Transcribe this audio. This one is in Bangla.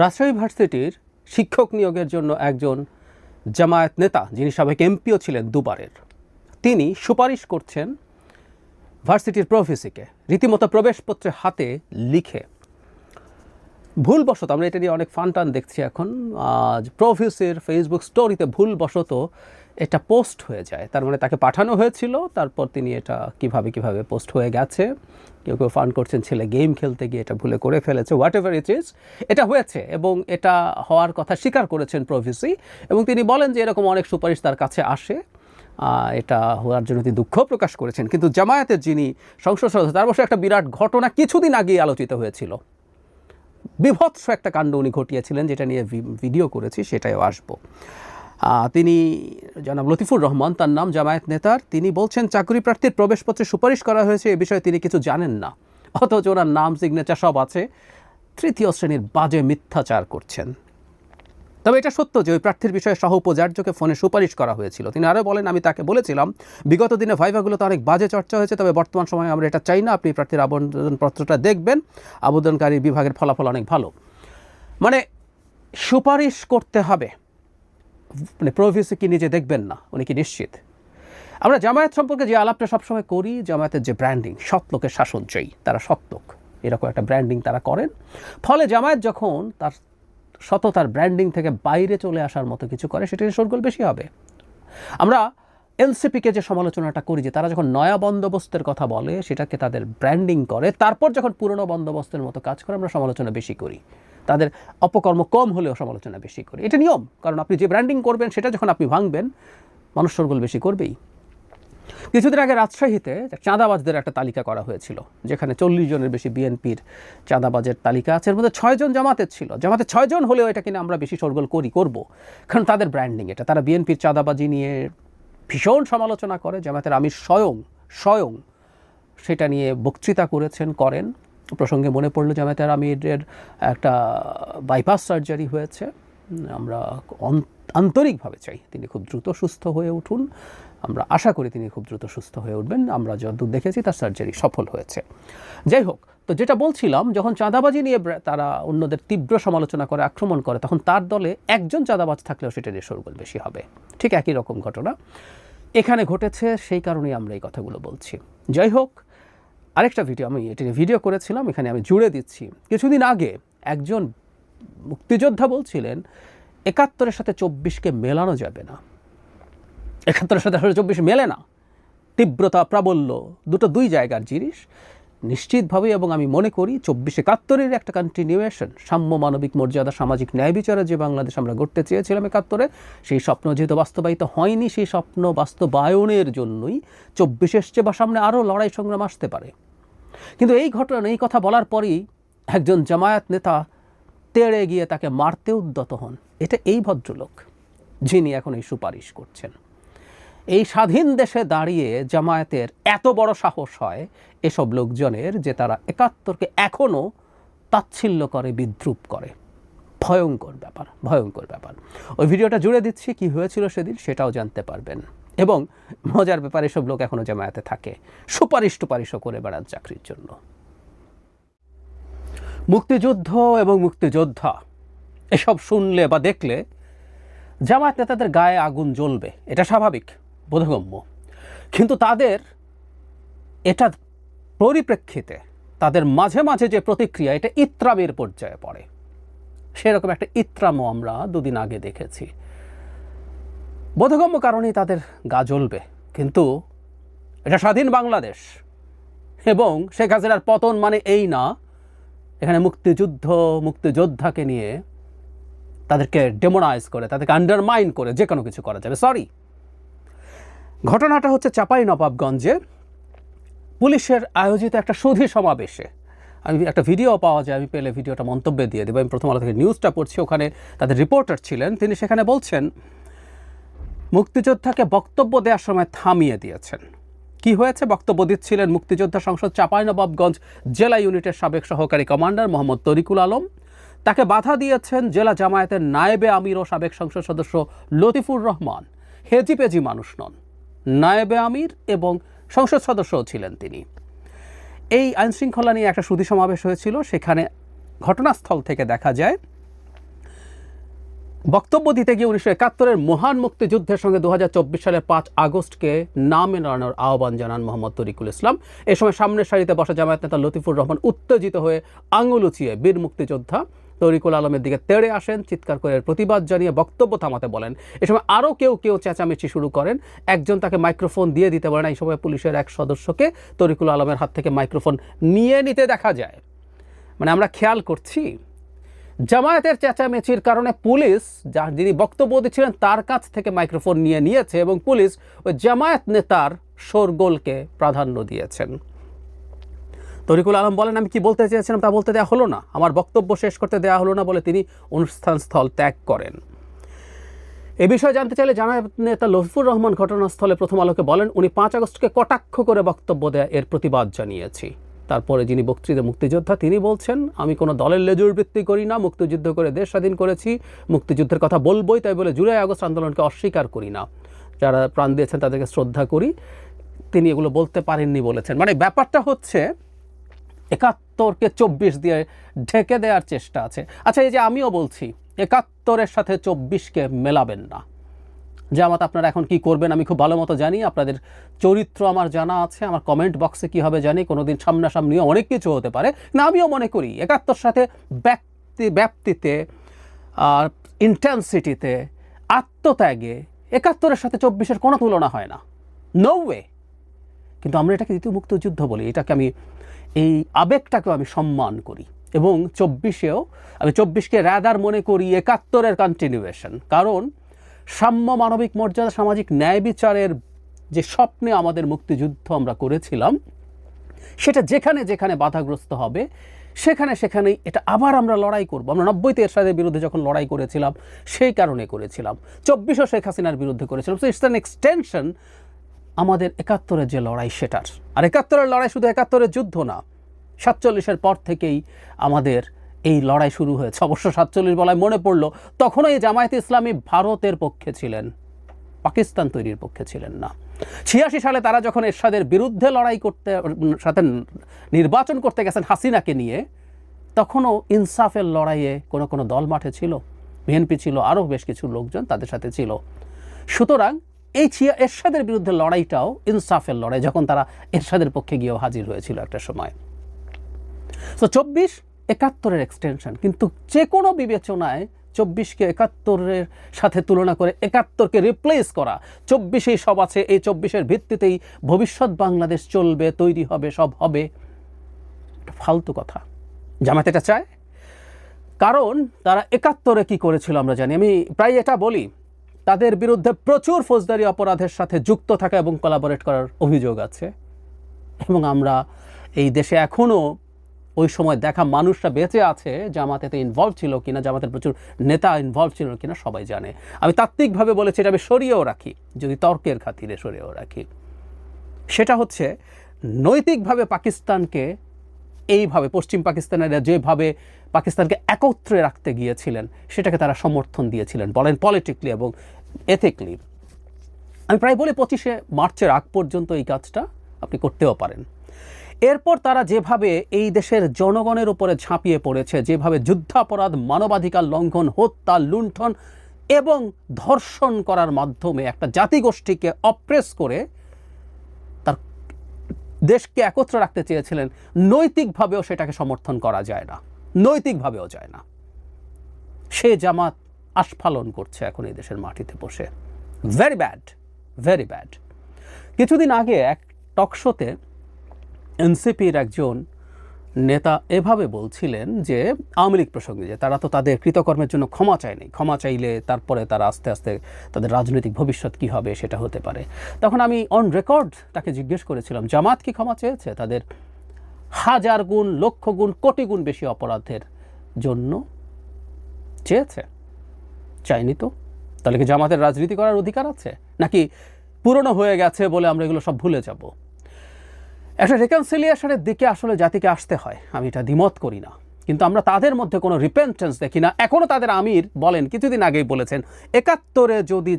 রাজশাহী ভার্সিটির শিক্ষক নিয়োগের জন্য একজন জামায়াত নেতা, যিনি সাবেক এমপিও ছিলেন দুবারের, তিনি সুপারিশ করছেন ভার্সিটির প্রফেসিকে রীতিমতো প্রবেশপত্রে হাতে লিখে। ভুলবশত, আমরা এটা নিয়ে অনেক ফান টান দেখছি এখন, আজ প্রফেসের ফেসবুক স্টোরিতে ভুলবশত এটা পোস্ট হয়ে যায়। তার মানে তাকে পাঠানো হয়েছিল, তারপর তিনি এটা কীভাবে কীভাবে পোস্ট হয়ে গেছে। কেউ কেউ ফান করছেন, ছেলে গেম খেলতে গিয়ে এটা ভুলে করে ফেলেছে হোয়াট এভার ইট ইজ এটা হয়েছে এবং এটা হওয়ার কথা স্বীকার করেছেন প্রফেসি এবং তিনি বলেন যে এরকম অনেক সুপারিশ তার কাছে আসে। এটা হওয়ার জন্য তিনি দুঃখ প্রকাশ করেছেন। কিন্তু জামায়াতের যিনি সংসদ সদস্য, তার অবশ্য একটা বিরাট ঘটনা কিছুদিন আগেই আলোচিত হয়েছিল। বিভৎস একটা কাণ্ড উনি ঘটিয়েছিলেন, যেটা নিয়ে ভিডিও করেছি সেটাইও আসব। তিনি জনাব লতিফুর রহমান, তার নাম জামায়াত নেতার, তিনি বলছেন, চাকরি প্রার্থীর প্রবেশপত্রে সুপারিশ করা হয়েছে, এ বিষয়ে তিনি কিছু জানেন না। অথচ ওনার নাম সিগনেচার সব আছে। তৃতীয় শ্রেণির বাজে মিথ্যাচার করছেন। তবে এটা সত্য যে ওই প্রার্থীর বিষয়ে সহ উপাচার্যকে ফোনে সুপারিশ করা হয়েছিল। তিনি আরও বলেন, আমি তাকে বলেছিলাম, বিগত দিনে ভাইভাগুলোতে অনেক বাজে চর্চা হয়েছে, তবে বর্তমান সময়ে আমরা এটা চাই না। আপনি প্রার্থীর আবেদনপত্রটা দেখবেন। আবেদনকারী বিভাগের ফলাফল অনেক ভালো। মানে সুপারিশ করতে হবে। মানে প্রভিসি কি নিজে দেখবেন না, উনি কি নিশ্চিত? আমরা জামায়াত সম্পর্কে যে আলাপটা সবসময় করি, জামায়াতের যে ব্র্যান্ডিং সৎ লোকের শাসন চাই, তারা সৎ লোক। এরকম একটা ব্র্যান্ডিং তারা করেন। ফলে জামায়াত যখন তার সততার ব্র্যান্ডিং থেকে বাইরে চলে আসার মতো কিছু করে, সেটা শোরগোল বেশি হবে। আমরা এনসিপিকে যে সমালোচনাটা করি, যে তারা যখন নয়া বন্দোবস্তের কথা বলে, সেটাকে তাদের ব্র্যান্ডিং করে, তারপর যখন পুরনো বন্দোবস্তের মতো কাজ করে, আমরা সমালোচনা বেশি করি। তাদের অপকর্ম কম হলেও সমালোচনা বেশি করি। এটা নিয়ম, কারণ আপনি যে ব্র্যান্ডিং করবেন, সেটা যখন আপনি ভাঙবেন, মানুষ সরগোল বেশি করবেই। কিছুদিন আগে রাজশাহীতে চাঁদাবাজদের একটা তালিকা করা হয়েছিল, যেখানে চল্লিশ জনের বেশি বিএনপির চাঁদাবাজের তালিকা আছে। এর মধ্যে ছয়জন জামাতের ছিল। জামাতের ছয়জন হলেও এটা কিনা আমরা বেশি সরগোল করি, করব, কারণ তাদের ব্র্যান্ডিং এটা। তারা বিএনপির চাঁদাবাজি নিয়ে ভীষণ সমালোচনা করে। জামাতের আমির স্বয়ং স্বয়ং সেটা নিয়ে বক্তৃতা করেছেন, করেন। প্রসঙ্গে মনে পড়ল জামাতের আমিরের একটা বাইপাস সার্জারি হয়েছে। আমরা আন্তরিকভাবে চাই তিনি খুব দ্রুত সুস্থ হয়ে উঠুন। আমরা আশা করি তিনি খুব দ্রুত সুস্থ হয়ে উঠবেন। আমরা যতদূর দেখেছি তার সার্জারি সফল হয়েছে। যাই হোক, তো যেটা বলছিলাম, যখন চাঁদাবাজি নিয়ে তারা অন্যদের তীব্র সমালোচনা করে, আক্রমণ করে, তখন তার দলে একজন চাঁদাবাজ থাকলেও সেটা নিয়ে শোরগোল বেশি হবে। ঠিক একই রকম ঘটনা। এখানে ঘটেছে, সেই কারণেই আমরা এই কথাগুলো বলছি। যাই হোক আরেকটা ভিডিও, আমি এটি ভিডিও করেছিলাম, এখানে আমি জুড়ে দিচ্ছি। কিছুদিন আগে একজন মুক্তিযোদ্ধা বলছিলেন, একাত্তরের সাথে চব্বিশকে মেলানো যাবে না। একাত্তরের সাথে চব্বিশ মেলে না। তীব্রতা, প্রাবল্য, দুটো দুই জায়গার জিনিস। নিশ্চিতভাবে এবং আমি মনে করি চব্বিশ একাত্তরের একটা কন্টিনিউয়েশন সাম্য মানবিক মর্যাদা, সামাজিক ন্যায় বিচারের যে বাংলাদেশ আমরা গড়তে চেয়েছিলাম একাত্তরে, সেই স্বপ্ন যেহেতু বাস্তবায়িত হয়নি, সেই স্বপ্ন বাস্তবায়নের জন্যই চব্বিশ এসছে বা সামনে আরও লড়াই সংগ্রাম আসতে পারে। কিন্তু এই ঘটনা, এই কথা বলার পরেই একজন জামায়াত নেতা তেড়ে গিয়ে তাকে মারতে উদ্যত হন। এটা এই ভদ্রলোক যিনি এখন এই সুপারিশ করছেন। এই স্বাধীন দেশে দাঁড়িয়ে জামায়াতের এত বড় সাহস হয় এসব লোকজনের যে তারা একাত্তরকে এখনও তাচ্ছিল্য করে, বিদ্রুপ করে। ভয়ঙ্কর ব্যাপার ভয়ঙ্কর ব্যাপার। ওই ভিডিওটা জুড়ে দিচ্ছি, কি হয়েছিল সেদিন সেটাও জানতে পারবেন। এবং মজার ব্যাপার, এসব লোক এখনও জামায়াতে থাকে। সুপারিশ টুপারিশও করে বেড়ান চাকরির জন্য। মুক্তিযুদ্ধ এবং মুক্তিযোদ্ধা, এসব শুনলে বা দেখলে জামায়াত নেতাদের গায়ে আগুন জ্বলবে। এটা স্বাভাবিক, বোধগম্য। কিন্তু তাদের, এটা পরিপ্রেক্ষিতে তাদের মাঝে মাঝে যে প্রতিক্রিয়া, এটা ইত্রামের পর্যায়ে পড়ে। সেরকম একটা ইত্রামও আমরা দুদিন আগে দেখেছি। বোধগম্য কারণেই তাদের গা জ্বলবে। কিন্তু এটা স্বাধীন বাংলাদেশ। এবং শেখ হাসিনার পতন মানে এই না, এখানে মুক্তিযুদ্ধ, মুক্তিযোদ্ধাকে নিয়ে তাদেরকে ডেমোনাইজ করে, তাদেরকে আন্ডারমাইন করে যে কোনো কিছু করা যাবে। সরি ঘটনাটা হচ্ছে চাপাই নবাবগঞ্জে পুলিশের আয়োজিত একটা সুধী সমাবেশে। আমি একটা ভিডিও পাওয়া যায়, আমি পেলে ভিডিওটা মন্তব্যে দিয়ে দেবো। আমি প্রথম আলো থেকে নিউজটা পড়ছি, ওখানে তাদের রিপোর্টার ছিলেন। তিনি সেখানে বলছেন, মুক্তিযোদ্ধাকে বক্তব্য দেওয়ার সময় থামিয়ে দিয়েছেন। কি হয়েছে? বক্তব্য দিচ্ছিলেন মুক্তিযোদ্ধা সংসদ চাঁপাইনবাবগঞ্জ জেলা ইউনিটের সাবেক সহকারী কমান্ডার মোহাম্মদ তরিকুল আলম। তাকে বাধা দিয়েছেন জেলা জামায়াতের নায়েবে আমির ও সাবেক সংসদ সদস্য লতিফুর রহমান। হেজি পেজি মানুষ নন। নায়েবে আমির এবং সংসদ সদস্যও ছিলেন তিনি। এই আইনশৃঙ্খলা নিয়ে একটা সুধী সমাবেশ হয়েছিল। সেখানে ঘটনাস্থল থেকে দেখা যায়, বক্তব্য দিতে গিয়ে উনিশশো একাত্তরের মহান মুক্তিযুদ্ধের সঙ্গে দু হাজার চব্বিশ সালের পাঁচ আগস্টকে না মেলানোর আহ্বান জানান মোহাম্মদ তরিকুল ইসলাম। এ সময় সামনের সারিতে বসা জামায়াত নেতা লতিফুর রহমান উত্তেজিত হয়ে আঙুল উঁচিয়ে বীর মুক্তিযোদ্ধা তরিকুল আলমের দিকে তেড়ে আসেন, চিৎকার করে প্রতিবাদ জানিয়ে বক্তব্য থামাতে বলেন। এ সময় আরও কেউ কেউ চেঁচামেচি শুরু করেন। একজন তাকে মাইক্রোফোন দিয়ে দিতে বলেন। এই সময় পুলিশের এক সদস্যকে তরিকুল আলমের হাত থেকে মাইক্রোফোন নিয়ে নিতে দেখা যায়। মানে আমরা খেয়াল করছি, জামায়াতের চেঁচামেচির কারণে পুলিশ যা যিনি বক্তব্য দিচ্ছিলেন তার কাছ থেকে মাইক্রোফোন নিয়ে নিয়েছে এবং পুলিশ ওই জামায়াত নেতার শোরগোলকে প্রাধান্য দিয়েছেন। তরিকুল আলম বলেন, আমি কি বলতে চেয়েছিলাম তা বলতে দেওয়া হলো না। আমার বক্তব্য শেষ করতে দেওয়া হলো না বলে তিনি অনুষ্ঠান স্থল ত্যাগ করেন। এ বিষয়ে জানতে চাইলে জানা নেতা লফিফুর রহমান ঘটনাস্থলে প্রথম আলোকে বলেন, উনি পাঁচ আগস্টকে কটাক্ষ করে বক্তব্য দেয় এর প্রতিবাদ জানিয়েছি। তারপরে যিনি বক্তৃতা মুক্তিযোদ্ধা, তিনি বলছেন, আমি কোনো দলের লেজুর বৃত্তি করি না, মুক্তিযুদ্ধ করে দেশ স্বাধীন করেছি। মুক্তিযুদ্ধের কথা বলবই, তাই বলে জুলাই আগস্ট আন্দোলনকে অস্বীকার করি না। যারা প্রাণ দিয়েছেন তাদেরকে শ্রদ্ধা করি। তিনি এগুলো বলতে পারেননি বলেছেন। মানে ব্যাপারটা হচ্ছে একাত্তরকে চব্বিশ দিয়ে ঢেকে দেওয়ার চেষ্টা আছে। আচ্ছা এই যে আমিও বলছি, একাত্তরের সাথে চব্বিশকে মেলাবেন না। জামাত, আপনারা এখন কি করবেন আমি খুব ভালো মতো জানি, আপনাদের চরিত্র আমার জানা আছে, আমার কমেন্ট বক্সে কি হবে জানি, কোনোদিন সামনাসামনিও অনেক কিছু হতে পারে। না, আমিও মনে করি, একাত্তর সাথে ব্যক্তি ব্যাপ্তিতে ইন্টেন্সিটিতে আত্মত্যাগে একাত্তরের সাথে চব্বিশের কোনো তুলনা হয় না। নো ওয়ে কিন্তু আমরা এটাকে দ্বিতীয় মুক্তযুদ্ধ বলি, এটাকে আমি এই আবেগটাকেও আমি সম্মান করি এবং চব্বিশেও, আমি চব্বিশকে রাদার মনে করি একাত্তরের কন্টিনিউয়েশন কারণ সাম্য মানবিক মর্যাদা, সামাজিক ন্যায় বিচারের যে স্বপ্নে আমাদের মুক্তিযুদ্ধ আমরা করেছিলাম, সেটা যেখানে যেখানে বাধাগ্রস্ত হবে, সেখানে সেখানেই এটা আবার আমরা লড়াই করব। আমরা নব্বইতে এরশাদের বিরুদ্ধে যখন লড়াই করেছিলাম, সেই কারণে করেছিলাম। চব্বিশও শেখ হাসিনার বিরুদ্ধে করেছিলাম। সো ইটস অ্যান এক্সটেনশন আমাদের একাত্তরের যে লড়াই সেটার। আর একাত্তরের লড়াই শুধু একাত্তরের যুদ্ধ না, সাতচল্লিশের পর থেকেই আমাদের এই লড়াই শুরু হয়েছে। অবশ্য সাতচল্লিশ বলায় মনে পড়ল, তখনও এই জামায়াতে ইসলামী ভারতের পক্ষে ছিলেন, পাকিস্তান তৈরির পক্ষে ছিলেন না। ছিয়াশি সালে তারা যখন এরশাদের বিরুদ্ধে লড়াই করতে, সাথে নির্বাচন করতে গেছেন হাসিনাকে নিয়ে, তখনও ইনসাফের লড়াইয়ে কোনো কোনো দল মাঠে ছিল। বিএনপি ছিল, আরও বেশ কিছু লোকজন তাদের সাথে ছিল। সুতরাং এই ছিয়া এরশাদের বিরুদ্ধে লড়াইটাও ইনসাফের লড়াই, যখন তারা এরশাদের পক্ষে গিয়েও হাজির হয়েছিল একটা সময়। তো চব্বিশ একাত্তরের এক্সটেনশন কিন্তু যে কোনো বিবেচনায় চব্বিশকে একাত্তরের সাথে তুলনা করে একাত্তরকে রিপ্লেস করা, চব্বিশেই সব আছে, এই চব্বিশের ভিত্তিতেই ভবিষ্যৎ বাংলাদেশ চলবে, তৈরি হবে, সব হবে। ফালতু কথা। জামাত এটা চায়। কারণ তারা একাত্তরে কি করেছিল আমরা জানি। আমি প্রায় এটা বলি। তাদের বিরুদ্ধে প্রচুর ফৌজদারি অপরাধের সাথে যুক্ত থাকা এবং কোলাবোরেট করার অভিযোগ আছে। এবং আমরা এই দেশে এখনও ওই সময় দেখা মানুষরা বেঁচে আছে জামাতেতে ইনভলভ ছিল কিনা, জামাতের প্রচুর নেতা ইনভলভ ছিল কিনা সবাই জানে। আমি তাত্ত্বিকভাবে বলেছি এটা আমি সরিয়েও রাখি, যদি তর্কের খাতিরে সরিয়েও রাখি। সেটা হচ্ছে, নৈতিকভাবে পাকিস্তানকে এইভাবে, পশ্চিম পাকিস্তানেরা যেভাবে পাকিস্তানকে একত্রে রাখতে গিয়েছিলেন, সেটাকে তারা সমর্থন দিয়েছিলেন, বলেন পলিটিকলি এবং এথিকলি আমি প্রায় বলি পঁচিশে মার্চের আগ পর্যন্ত এই কাজটা আপনি করতেও পারেন। এরপর তারা যেভাবে এই দেশের জনগণের উপরে ঝাঁপিয়ে পড়েছে, যেভাবে যুদ্ধাপরাধ, মানবাধিকার লঙ্ঘন, হত্যা, লুণ্ঠন এবং ধর্ষণ করার মাধ্যমে একটা জাতিগোষ্ঠীকে অপ্রেস করে তার দেশকে একত্র রাখতে চেয়েছিলেন, নৈতিকভাবেও সেটাকে সমর্থন করা যায় না। নৈতিকভাবেও যায় না। সে জামাত আস্ফালন করছে এখন এই দেশের মাটিতে বসে। ভেরি ব্যাড ভেরি ব্যাড কিছুদিন আগে এক টকশোতে এনসিপির একজন নেতা এভাবে বলছিলেন যে, আওয়ামী লীগ প্রসঙ্গে যে তারা তো তাদের কৃতকর্মের জন্য ক্ষমা চায়নি। ক্ষমা চাইলে তারপরে তারা আস্তে আস্তে তাদের রাজনৈতিক ভবিষ্যৎ কি হবে সেটা হতে পারে। তখন আমি অন রেকর্ড তাকে জিজ্ঞেস করেছিলাম, জামাত কি ক্ষমা চেয়েছে তাদের হাজার গুণ, লক্ষ গুণ, কোটি গুণ বেশি অপরাধের জন্য? চেয়েছে? চাইনি তো? তাহলে কি জামাতের রাজনীতি করার অধিকার আছে? নাকি পুরনো হয়ে গেছে বলে আমরা এগুলো সব ভুলে যাব? একটা রেকনসিলিয়েশনের দিকে আসলে জাতিকে আসতে হয়। আমি এটা দ্বিমত করি না। কিন্তু আমরা তাদের মধ্যে কোনো রিপেন্টেন্স দেখি না। এখনও তাদের আমির বলেন, কিছুদিন আগেই বলেছেন, একাত্তরে যদি